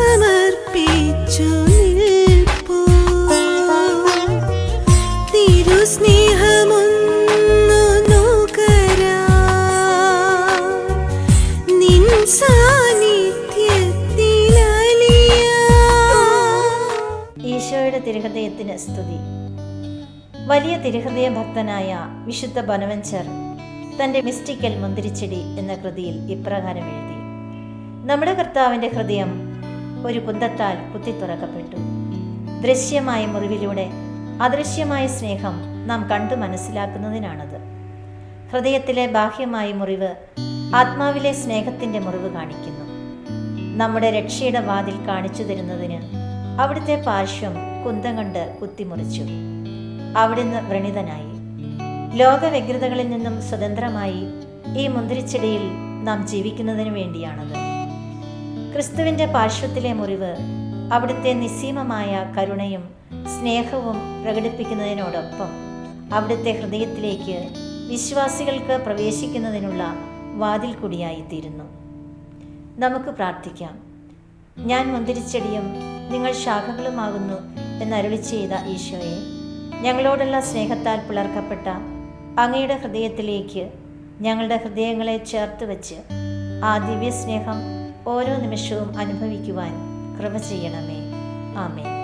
സമർപ്പിച്ചു നിൽപ്പോ തിരുസ്നേഹമൊന്നു നോക്കരാ നിൻ ഈശോയുടെ തിരുഹൃദയത്തിന് സ്തുതി. വലിയ തിരുഹൃദയ ഭക്തനായ വിശുദ്ധ ബനവഞ്ചർ തന്റെ മിസ്റ്റിക്കൽ മുന്തിരിച്ചെടി എന്ന കൃതിയിൽ ഇപ്രകാരം എഴുതി. നമ്മുടെ കർത്താവിന്റെ ഹൃദയം ഒരു കുന്തത്താൽ കുത്തിത്തുറക്കപ്പെട്ടു ദൃശ്യമായ മുറിവിലൂടെ അദൃശ്യമായ സ്നേഹം നാം കണ്ടു മനസ്സിലാക്കുന്നതിനാണത്. ഹൃദയത്തിലെ ബാഹ്യമായ മുറിവ് ആത്മാവിലെ സ്നേഹത്തിന്റെ മുറിവ് കാണിക്കുന്നു. നമ്മുടെ രക്ഷയുടെ വാതിൽ കാണിച്ചു തരുന്നതിന് അവിടുത്തെ പാർശ്വം കുന്തം കൊണ്ട് കുത്തിമുറിച്ചു അവിടുന്ന് വ്രണിതനായി. ലോകവ്യഗ്രതകളിൽ നിന്നും സ്വതന്ത്രമായി ഈ മുന്തിരിച്ചെടിയിൽ നാം ജീവിക്കുന്നതിന് വേണ്ടിയാണത്. ക്രിസ്തുവിന്റെ പാർശ്വത്തിലെ മുറിവ് അവിടുത്തെ നിസ്സീമമായ കരുണയും സ്നേഹവും പ്രകടിപ്പിക്കുന്നതിനോടൊപ്പം അവിടുത്തെ ഹൃദയത്തിലേക്ക് വിശ്വാസികൾക്ക് പ്രവേശിക്കുന്നതിനുള്ള വാതിൽ കൂടിയായിത്തീരുന്നു. നമുക്ക് പ്രാർത്ഥിക്കാം. ഞാൻ മുന്തിരിച്ചെടിയും നിങ്ങൾ ശാഖകളുമാകുന്നു എന്നരുളി ചെയ്ത ഈശോയെ ഞങ്ങളോടുള്ള സ്നേഹത്താൽ പിളർക്കപ്പെട്ട അങ്ങയുടെ ഹൃദയത്തിലേക്ക് ഞങ്ങളുടെ ഹൃദയങ്ങളെ ചേർത്ത് വച്ച് ആ ദിവ്യ സ്നേഹം ഓരോ നിമിഷവും അനുഭവിക്കുവാൻ കൃപ ചെയ്യണമേ. ആമേ